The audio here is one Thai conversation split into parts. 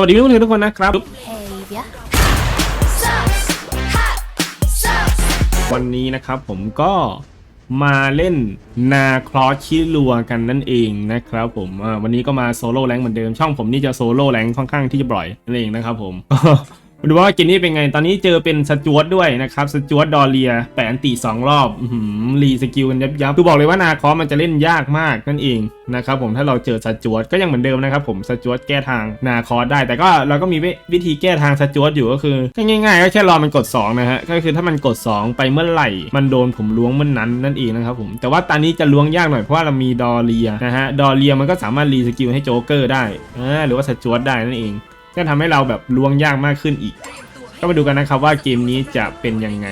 สวัสดีเพื่อนๆทุกคนนะครับ behavior. วันนี้นะครับผมก็มาเล่นนาคลอสชิลัวกันนั่นเองนะครับผมอ่าวันนี้ก็มาโซโล่แรงค์เหมือนเดิมช่องผมนี่จะโซโล่แรงค์ค่อนข้างที่จะบ่อยนั่นเองนะครับผม มาดูว่าเกมนี้เป็นไง ตอนนี้เจอเป็นสจวตด้วยนะครับ สจวตดอเรียแปนติสองรอบหือรีสกิลกันยับยับคือบอกเลยว่านาคอสมันจะเล่นยากมากนั่นเองนะครับผมถ้าเราเจอสจวตก็ยังเหมือนเดิมนะครับผมสจวตแก้ทางนาคอได้ แต่ก็เราก็มีวิธีแก้ทางสจวตอยู่ก็คือง่ายๆก็แค่รอมันกด2นะฮะก็คือถ้ามันกด 2 ไปเมื่อไหร่ มันโดนผมล้วงเมื่อนนั้นนั่นเองนะครับผมแต่ว่าตอนนี้จะล้วงยากหน่อยเพราะว่าเรามีดอเรียนะฮะดอเรียมันก็สามารถรีสกิลให้โจ๊กเกอร์ได้อ่าหรือว่าสจวตได้นั่นเอง ก็ทำให้เราแบบล้วงยากมากขึ้นอีก ก็มาดูกันนะครับว่าเกมนี้จะเป็นยังไง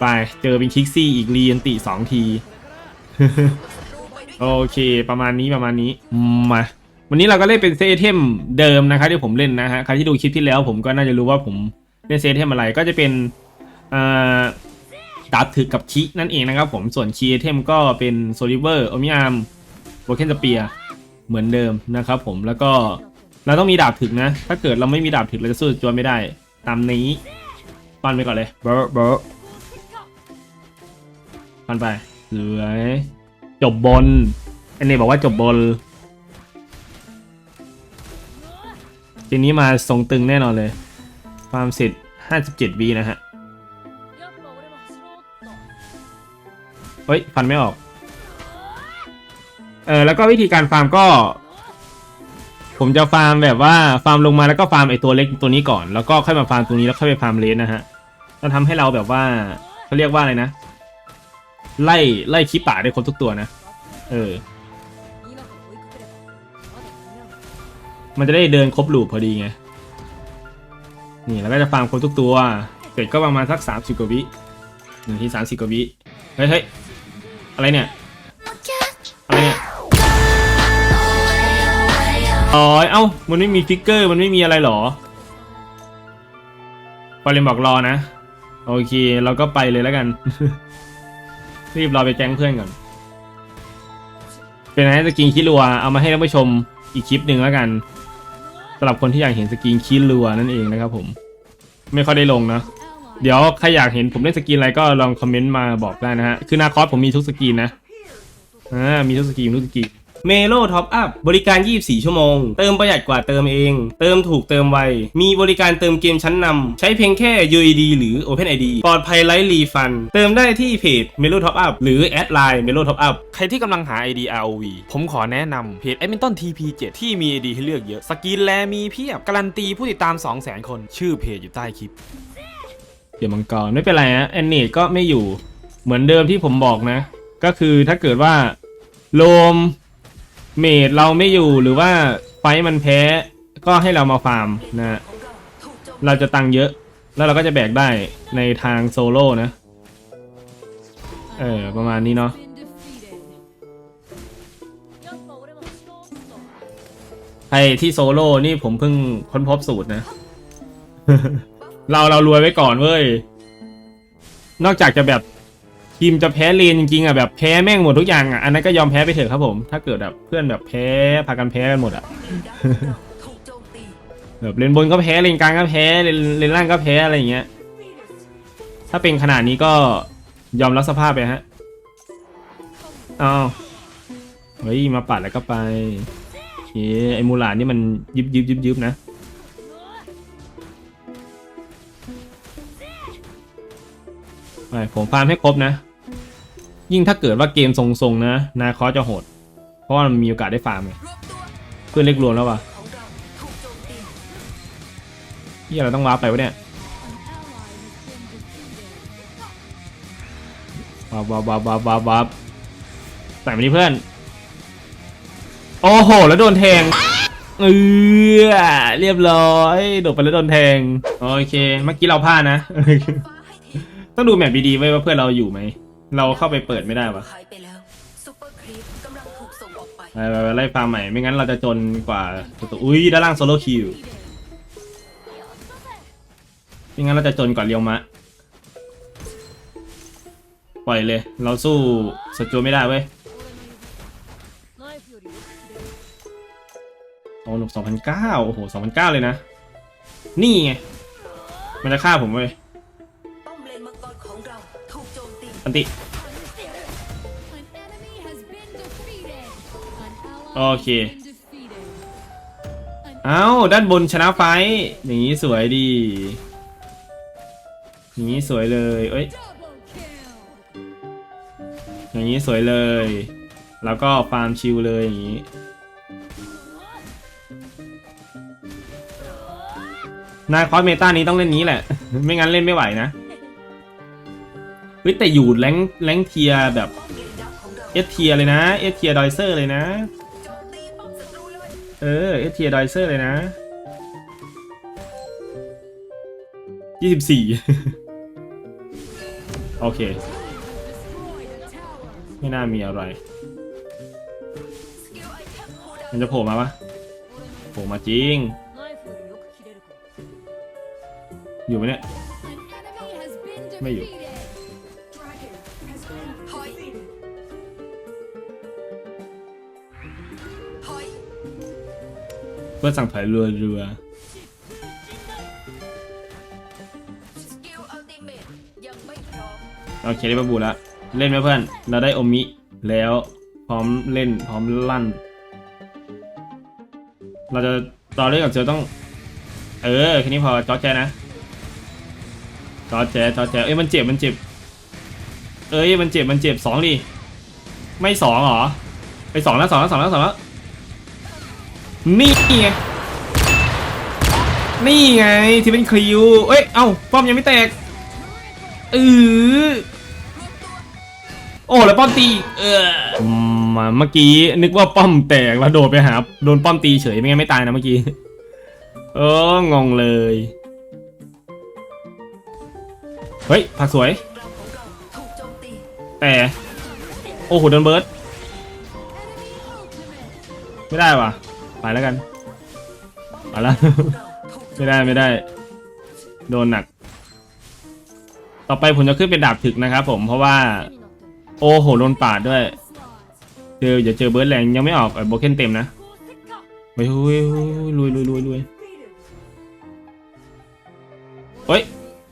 ไปเจอเป็นคิกซี่อีกรีอันติสองที โอเค ประมาณนี้ประมาณนี้มาวันนี้เราก็เล่นเป็นเซเทมเดิมนะครับที่ผมเล่นนะฮะใครที่ดูคลิปที่แล้วผมก็น่าจะรู้ว่าผมเล่นเซเทมอะไรก็จะเป็นดาบถึกกับคินั่นเองนะครับผมส่วนคีเทมก็เป็นโซลิเวอร์โอมิอาร์มโบเคนสเปียเหมือนเดิมนะครับผมแล้วก็ เราต้องมีดาบถึกนะ ถ้าเกิดเราไม่มีดาบถึกเราจะสู้จวนไม่ได้ ตามนี้ปันไปก่อนเลยเบอเบอปันไปสวยจบบนอันนี้บอกว่าจบบนทีนี้มาทรงตึงแน่นอนเลยฟามเสร็จ57วีนะฮะ เฮ้ย ฟันไม่ออก เออแล้วก็วิธีการฟาร์มก็ ผมจะฟาร์มแบบว่าฟาร์มลงมาแล้วก็ฟาร์มไอตัวเล็กตัวนี้ก่อน แล้วก็ค่อยมาฟาร์มตัวนี้แล้วค่อยไปฟาร์มเลสนะฮะจะทำให้เราแบบว่าเขาเรียกว่าอะไรนะ ไล่ไล่ขี้ป่าได้ครบทุกตัวนะ เออ มันจะได้เดินครบลูปพอดีไง นี่แล้วก็จะฟาร์มครบทุกตัว เสร็จก็ประมาณสักสามสิบกว่าวิหนึ่งที่สามสิบกว่าวิ เฮ้ยเฮ้ยอะไรเนี่ย อะไรเนี่ย อ๋อ เอ้า มันไม่มีฟิกเกอร์ มันไม่มีอะไรหรอปอเลนบอกรอนะ โอเค เราก็ไปเลยแล้วกัน รีบรอไปแจ้งเพื่อนก่อน เป็นไงสกินคิรัว เอามาให้ท่านผู้ชมอีกคลิปหนึ่งแล้วกันสำหรับคนที่อยากเห็นสกินคิรัวนั่นเองนะครับผม ไม่ค่อยได้ลงนะ เดี๋ยวใครอยากเห็นผมเล่นสกินอะไรก็ลองคอมเมนต์มาบอกได้นะฮะ คือนาคอสผมมีทุกสกินนะ อ่า มีทุกสกินทุกสกิน เมโลท็อปอัพบริการ 24 ชั่วโมง เติมประหยัดกว่าเติมเอง เติมถูกเติมไว มีบริการเติมเกมชั้นนำ ใช้เพียงแค่ UID หรือ OpenID ปลอดภัยไร้รีฟัน เติมได้ที่เพจ Melo Top Up หรือแอดไลน์ Melo Top Up ใครที่กำลังหา ID ROV ผมขอแนะนำเพจ a d m i n t o n TP7 ที่มี ID ให้เลือกเยอะ สกินแลมีเพียบ การันตีผู้ติดตาม 200,000 คน ชื่อเพจอยู่ใต้คลิป เดี๋ยวมังกรไม่เป็นไรฮะแอนเนตก็ไม่อยู่ เหมือนเดิมที่ผมบอกนะ ก็คือถ้าเกิดว่าโลม เมดเราไม่อยู่หรือว่าไฟท์มันแพ้ก็ให้เรามาฟาร์มนะฮะเราจะตังค์เยอะ แล้วเราก็จะแบกได้ในทางโซโล่นะ เออ ประมาณนี้เนาะใครที่โซโล่นี่ผมเพิ่งค้นพบสูตรนะ เราเรารวยไว้ก่อนเว้ย นอกจากจะแบบ ทีมจะแพ้เลนจริงๆอะแบบแพ้แม่งหมดทุกอย่างอะอันนั้นก็ยอมแพ้ไปเถอะครับผม ถ้าเกิดแบบเพื่อนแบบแพ้พากันแพ้กันหมดอะแบบเลนบนก็แพ้เลนกลางก็แพ้เลนเลนล่างก็แพ้อะไรอย่างเงี้ย ถ้าเป็นขนาดนี้ก็ยอมรับสภาพไปฮะอ้าวเฮ้ยมาปัดแล้วก็ไปโอเคไอมูหลานนี่มันยิบยิบยิบยิบนะ ไปผมฟาร์มให้ครบนะ ยิ่งถ้าเกิดว่าเกมทรงๆนะ นาคอสจะโหด เพราะว่ามันมีโอกาสได้ฟาร์มไงเพื่อนเล็กรวมแล้ววะที่เราต้องวาร์ปไปวะเนี่ยวาร์ปวาร์ปวาร์ปวาร์ปวาร์ปวาร์ปใส่มาดิเพื่อน โอ้โห แล้วโดนแทงเออเรียบร้อยโดดไปแล้วโดนแทง โอเค เมื่อกี้เราพลาดนะ ต้องดูแมปดีๆไว้ว่าเพื่อนเราอยู่ไหม เราเข้าไปเปิดไม่ได้ปะหายไปแล้วซูเปอร์ครีปกำลังถูกส่งออกไปไปไปไล่ฟาร์มใหม่ไม่งั้นเราจะจนกว่าตัวอุ้ยด้านล่างโซโลคิวไม่งั้นเราจะจนกว่าเรียวมะ ปล่อยเลย เราสู้สจวไม่ได้เว้ยโอ้หนุกสองพันเก้าโอ้โหสองพันเก้าเลยนะ นี่ไง มันจะฆ่าผมเลย An ally Okay. has been defeated. An เอาด้านบนชนะไฟท์อย่างนี้สวยดีอย่างนี้สวยเลยเอ้ยอย่างนี้สวยเลย แล้วก็ฟาร์มชิลเลยอย่างนี้ นายคอสเมตานี้ต้องเล่นนี้แหละ ไม่งั้นเล่นไม่ไหวนะ ฮ้ยแต่อยู่แรงแรงเทียแบบเอเราเอสเทียเลยนะเอสเทียดอยเซอร์เลยนะ เออเอสเทียดอยเซอร์เลยนะยี่สิบสี่โอเค ไม่น่ามีอะไร มันจะโผล่มาปะโผล่มาจริง อยู่ไหมเนี่ย ไม่อยู่ อยถอยเพื่อสั่งถอยเรือเรือสกิลอัลติเมทยังไม่พร้อมโอเคได้ปะบูละเล่นไหมเพื่อน เราได้โอมิแล้วพร้อมเล่นพร้อมลั่น เราจะต่อเรื่องกับเจอต้อง เออแค่นี้พอจอแจนะจอแจจอแจเอ้ยมันเจ็บมันเจ็บ เอ้ยมันเจ็บมันเจ็บสองดิไม่สองเหรอ ไปสองแล้วสองแล้วสองแล้วสองแล้วนี่ไงนี่ไงที่เป็นคริวเอ้ยเอ้าป้อมยังไม่แตกเออโอ้แล้วป้อมตีเออมาเมื่อกี้นึกว่าป้อมแตกแล้วโดดไปหาโดนป้อมตีเฉยไม่งั้นไม่ตายนะเมื่อกี้เอองงเลย เฮ้ยผักสวย แต่ โอ้โหโดนเบิร์ด enemy ultimate. ไม่ได้ว่ะไปแล้วกันไปละเราถูกไม่ได้ไม่ได้ โดนหนัก ต่อไปผมจะขึ้นเป็นดาบถึกนะครับผมเพราะว่า โอ้โหโดนปาดด้วย Onslaught. เจออย่าเจอเบิร์ดแรงยังไม่ออกโบเคนเต็มนะไปหุยหุยหุยลุยลุยลุยลุยเฮ้ย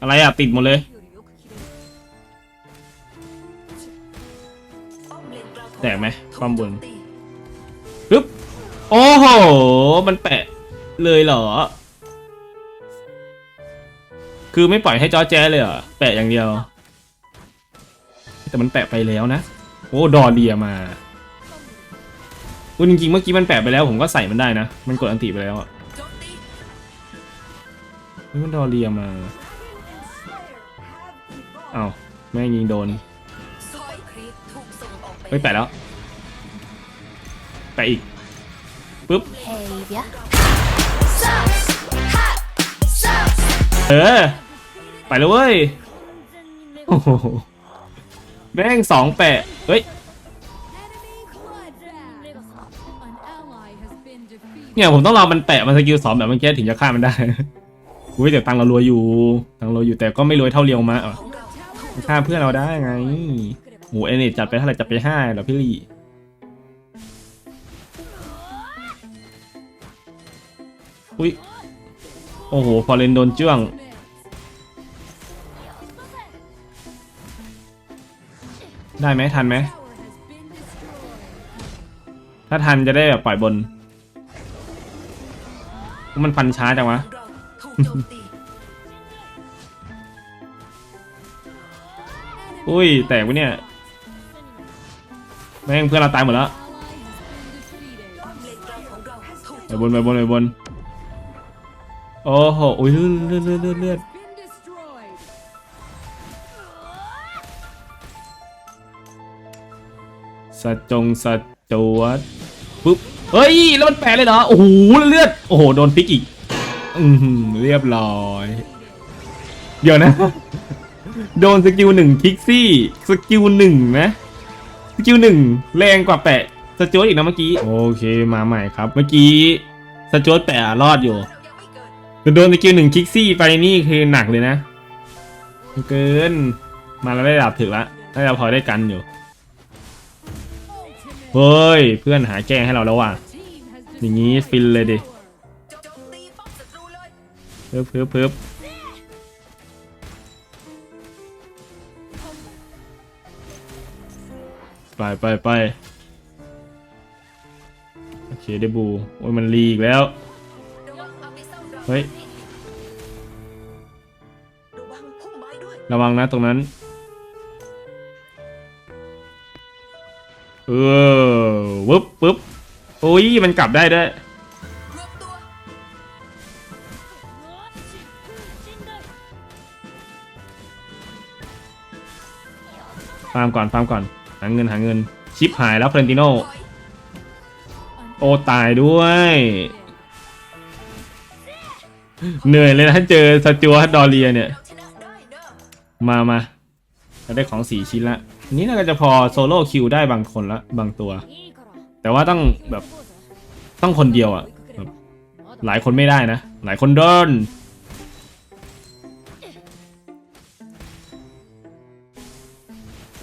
อะไรอะ ติดหมดเลย แตกไหมถูป้อมบนปึ๊บโอ้โห มันแปะเลยเหรอ คือไม่ปล่อยให้จอแจ้เลยเหรอ แปะอย่างเดียว แต่มันแปะไปแล้วนะ โอ้ดอเรียมาคุณจริงๆเมื่อกี้มันแปะไปแล้ว ผมก็ใส่มันได้นะ มันกดอันติไปแล้วอะมันดอเรียมา เอ้าแม่งยิงโดน ไปเฮ้ยแปะแล้ว แปะอีกปึ๊บเออ ไปเลยเว้ยโอ้โหแม่งสองแปะเฮ้ย Enemy bloodbath. An ally has been defeated. เนี่ยผมต้องรอมันแปะมันสกิลสองแบบเมื่อกี้ถึงจะฆ่ามันได้อุ้ยเดี๋ยวตังค์เรารวยอยู่ ตังค์เราอยู่แต่ก็ไม่รวยเท่าเรียวมะอะของเราถูกฆ่าเพื่อนเราได้ไง โอ้เอเนจจัดไปเท่าไหร่จัดไปห้าเหรอพี่ลี่อุ้ย โอ้โห พอเลนโดนจ้วงได้ไหมทันไหม Tower has been destroyed. ถ้าทันจะได้แบบปล่อยบน มันฟันช้าจังวะของเราถูกโจมตีอุ้ย แตกวะเนี่ย แม่งเพื่อนเราตายหมดแล้วไปบนไปบนไปบนโอ้โหอุ้ยเลือดเลือดเลือดเลือดเลือดสะจงสะจวดปุ๊บเฮ้ยแล้วมันแปะเลยเหรอโอ้โหเลือดโอ้โหโดนฟิกอีกอือหือเรียบร้อยเดี๋ยวนะ โดนสกิลหนึ่งคิกซี่สกิลหนึ่งนะ สกิลหนึ่งแรงกว่าแปะสจวตอีกนะเมื่อกี้ โอเคมาใหม่ครับ เมื่อกี้สจวตแปะรอดอยู่เรายังไม่เกิดโดนสกิลหนึ่งคิกซี่ไปนี่คือหนักเลยนะ เกิน มาแล้วได้ดาบถึกละน่าจะพอได้กันอยู่ Ultimate. เฮ้ยเพื่อนหาแก้ให้เราแล้วว่ะ Team has อย่างงี้ฟินเลยดิโจมตีป้อมศัตรูเลยเพิ่บเพิ่บเพิ่บ ไปไปไปโอเคได้บูโอ้ยมันรีอีกแล้ว เฮ้ย ระวังนะตรงนั้น เออวึบปึ๊บโอ้ยมันกลับได้ด้วยฟาร์มก่อนฟาร์มก่อน หาเงินหาเงิน ชิปหายแล้วเฟรนติโนโอตายด้วย เหนื่อยเลยนะถ้าเจอสจวตดอเรียเนี่ย มามาเราได้ของสี่ชิ้นละนี้น่าจะพอโซโล่คิวได้บางคนละบางตัว แต่ว่าต้องแบบต้องคนเดียวอะแบบหลายคนไม่ได้นะ หลายคนเดิน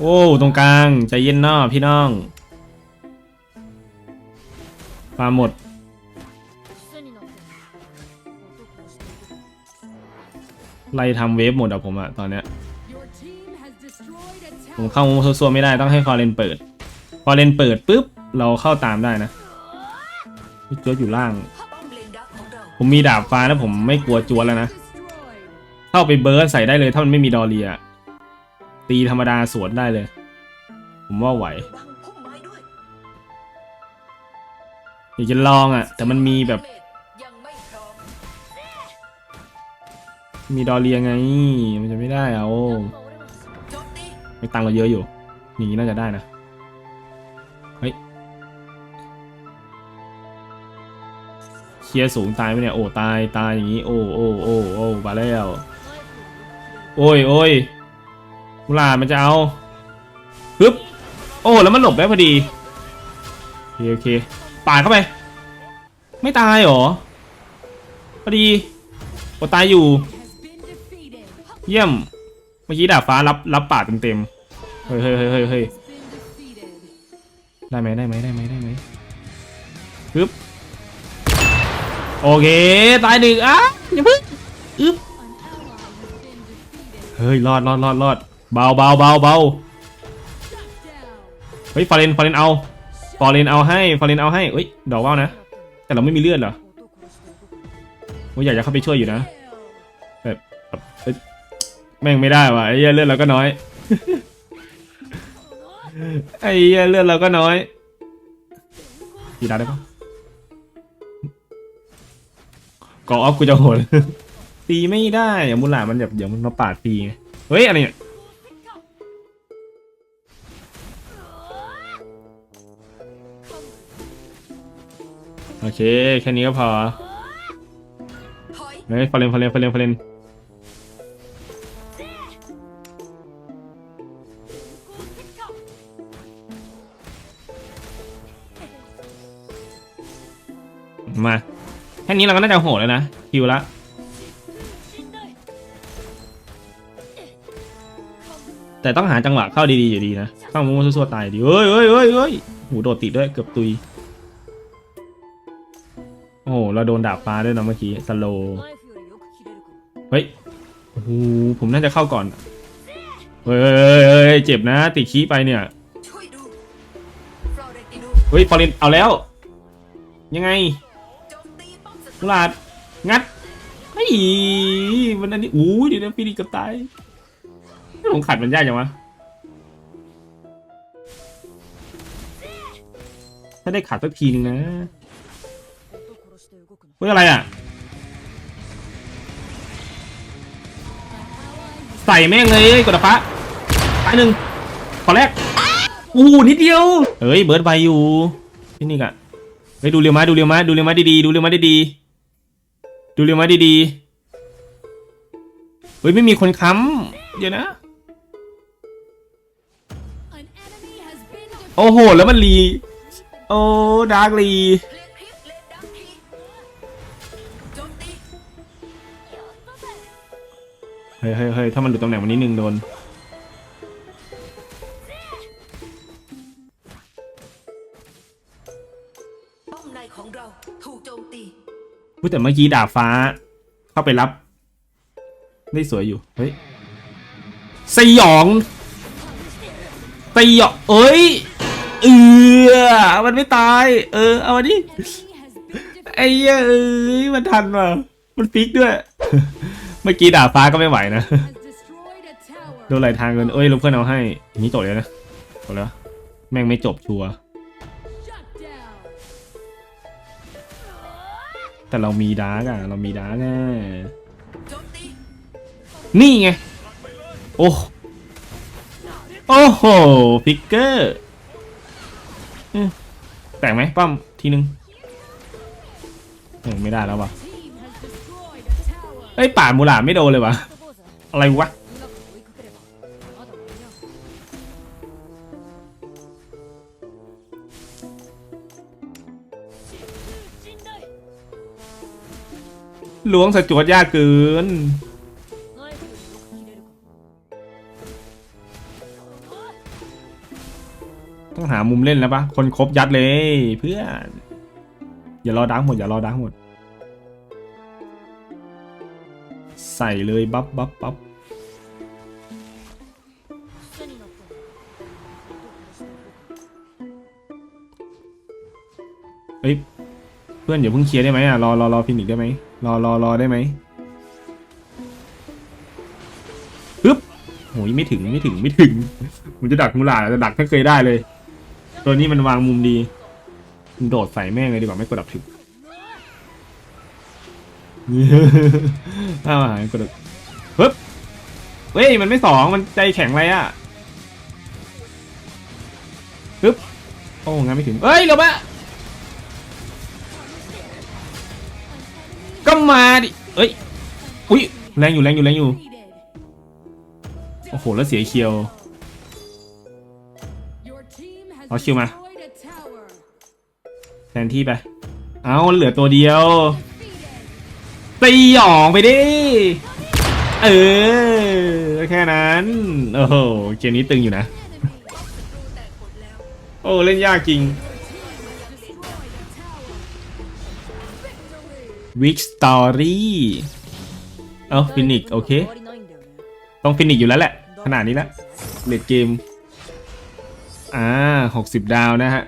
โอ้ตรงกลางใจเย็นเนอพี่น้องฟาหมด ไล่ทำเวฟหมดอะผมอะตอนเนี้ยผมเข้าซัวไม่ได้ต้องให้ฟอเรนเปิดฟอเรนเปิดปุ๊บ เราเข้าตามได้นะพี่จวดอยู่ล่าง ผมมีดาบฟ้าแล้วผมไม่กลัวจวดแล้วนะ เข้าไปเบิร์ดใส่ได้เลยถ้ามันไม่มีดอเรีย ตีธรรมดาสวนได้เลย ผมว่าไหวระวังพุ่มไม้ด้วยอยากจะลองอะแต่มันมีแบบยังไม่พร้อมมีดอเรียไง มันจะไม่ได้เอาโจมตีไม่ตังค์เราเยอะอยู่ อย่างนี้น่าจะได้นะ เฮ้ยเคลียร์สูงตายไหมเนี่ย โอ้ ตาย ตายอย่างนี้ โอ้โอ้โอ้โอ้มาแล้ว โอ้ยโอ้ย มุลามันจะเอาปึ๊บโอ้แล้วมันหลบได้พอดีโอเคโอเคปาดเข้าไป ไม่ตายหรอพอดีโอ้ตายอยู่ เยี่ยมเมื่อกี้ดาบฟ้ารับรับปาดเต็มๆเฮ้ยเฮ้ยเฮ้ยเฮ้ยเฮ้ยได้ไหมได้ไหมได้ไหมได้ไหมปึ๊บโอเค ตายหนึ่งอะอย่าเพิ่งอึ๊บเฮ้ยรอดรอดรอดรอด เบาเบาเบาเบา Shut down. เฮ้ยฟอร์เรนฟอร์เรนเอาฟอร์เรนเอาให้ฟอร์เรนเอาให้เฮ้ยดอกว่าวนะ แต่เราไม่มีเลือดเหรอโอ้ยอยากจะเข้าไปช่วยอยู่นะ Kill. แบบแบบเอ้ยแม่งไม่ได้ว่ะไอ้เหี้ยเลือดเราก็น้อยไอ้เหี้ยเลือดเราก็น้อยตีดาได้ปะกออฟกูจะโหดตีไม่ได้อะมูลามันแบบเดี๋ยวมันมาปาดตีไงเฮ้ยอะไรเนี่ย โอเค แค่นี้ก็พอเฮ้ยฟอร์เรนฟอร์เรนฟอร์เรนฟอร์เรนมาแค่นี้เราก็น่าจะโหดแล้วนะคิวละแต่ต้องหาจังหวะเข้าดีๆอยู่ดีนะ เข้ามุ้งซั่วๆตายดีเฮ้ยเฮ้ยเฮ้ยเฮ้ยหูโดดติดด้วยเกือบตุย เราโดนดาบฟ้าด้วยนะเมื่อกี้สโลเฮ้ยโอ้โหผมน่าจะเข้าก่อนเฮ้ยเฮ้ยเฮ้ยเจ็บนะ ติดขี้ไปเนี่ยเฮ้ยฟอร์เรนเอาแล้ว ยังไงโจมตีป้อมศัตมุรูลาดงัดเฮ้ยมันอันนี้อู้ยเดี๋ยวนะพี่ดีกับตายผมขัดมันยากจังวะถ้าได้ขัดสักทีนึงนะ เฮ้ยอะไรอะ ใส่แม่งเลยกดตะฟ้าตายหนึ่งขอแรกอู้หูนิดเดียวเฮ้ยเบิร์ดไวอยู่พี่นี่กะเฮ้ยดูเรียวไม้ดูเรียวไม้ดูเรียวไม้ดีๆดูเรียวไม้ดีๆดูเรียวไม้ดีๆเฮ้ยไม่มีคนค้ำเดี๋ยวนะ An enemy has been defeated. โอ้โหแล้วมันรีโอ้ดาร์กรี เฮ้ยเฮ้ยเฮ้ยถ้ามันหลุดตำแหน่งวันนี้หนึ่งโดน ป้อมในของเราแต่เมื่อกี้ดาบฟ้า เข้าไปรับ ได้สวยอยู่ เฮ้ย สยองสยองเอ้ย เออมันไม่ตาย เออ เอามาดิ Enemy has been ไอ้เหี้ยเอ้ย มันทันว่ะมันฟิกด้วยเมื่อกี้ดาบฟ้าก็ไม่ไหวนะ has destroyed a tower. โดนไหลทางเงินเอ้ยลบเพื่อนเอาให้อย่างนี้จบเลยนะจบแล้วแม่งไม่จบชัวร์ Shut down. แต่เรามีดาร์กอะเรามีดาร์กอะโจมตีนี่ไง โอ้โอ้โหฟิกเกอร์อืมแตกไหมป้อมทีนึงเออไม่ได้แล้ววะ เอ้ยป่ามูหลาไม่โดนเลยวะอะไรวะล้วงสจวดยากเกิน ต้องหามุมเล่นแล้วปะคนครบยัดเลยเพื่อน อย่ารอดังหมด อย่ารอดังหมด ใส่เลยบัฟบัฟบัฟเฮ้ยเพื่อนอย่าเพิ่งเคลียร์ได้ไหมอะรอรอรอฟินิกได้ไหมรอรอรอได้ไหมปึ๊บโหยไม่ถึงไม่ถึงไม่ถึงผมจะดักมูลาจะดักถ้าเคยได้เลย ตัวนี้มันวางมุมดีโดดใส่แม่งเลยดีกว่าไม่กดดับถึง ถ้ามาหากดดับปึ๊บเฮ้ยมันไม่สองมันใจแข็งไรอะปึ๊บโอ้งั้นไม่ถึงเอ้ยเร็วปะก็มาดิเอ้ยอุ้ยแรงอยู่แรงอยู่แรงอยู่โอ้โหแล้วเสียเคียว Your team has I'll shoot ma. destroyed a tower. แทนที่ไปเอาเหลือตัวเดียว ตีหยองไปดิ เออ แค่นั้น โอ้โห เกมนี้ตึงอยู่นะ โอ้ เล่นยากจริง Team has destroyed a tower. Victory. Week Story เอ้าฟินิกโอเค ต้องฟินิกอยู่แล้วแหละ ขนาดนี้แล้วเลดเกม อ่าหกสิบดาวนะฮะ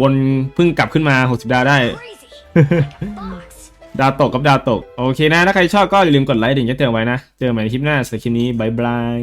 วนเพิ่งกลับขึ้นมา60ดาวได้ ดาวตกกับดาวตก โอเคนะ ถ้าใครชอบก็อย่าลืมกดไลค์ถึงจะเตือนไว้นะ เจอกันใหม่ในคลิปหน้าสำหรับคลิปนี้บายบาย